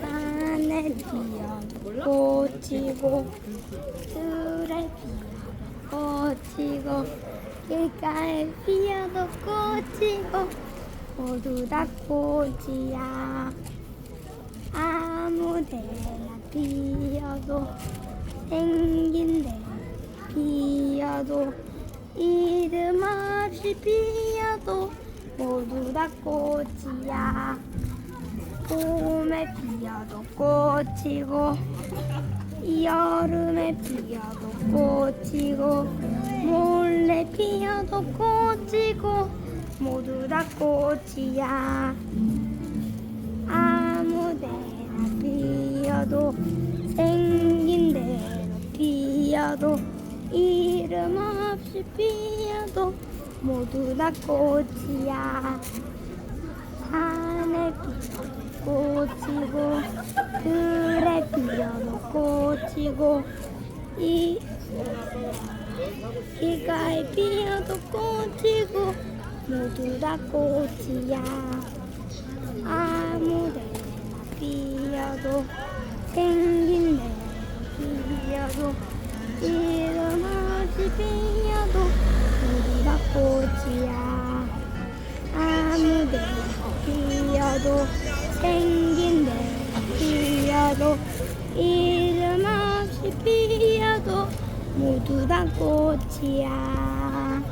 산에 피어도 꽃이고 들에 피어도 꽃이고 길가에 피어도 꽃이고 모두 다 꽃이야. 아무 데나 피어도 생긴 데 피어도 이름 없이 피어도 꽃이야. 봄에 피어도 꽃이고 여름에 피어도 꽃이고 몰래 피어도 꽃이고 모두 다 꽃이야. 아무 데나 피어도 생긴 대로 피어도 이름 없이 피어도 모두 다 꽃이야. 피어도 꽃이고 들에 피어도 꽃이고 이 길가에 피어도 꽃이고 모두 다 꽃이야. 아무 데나 피어도 데나 피어도 생긴 대로 피어도 이름 없이 피어도 모두 다 꽃이야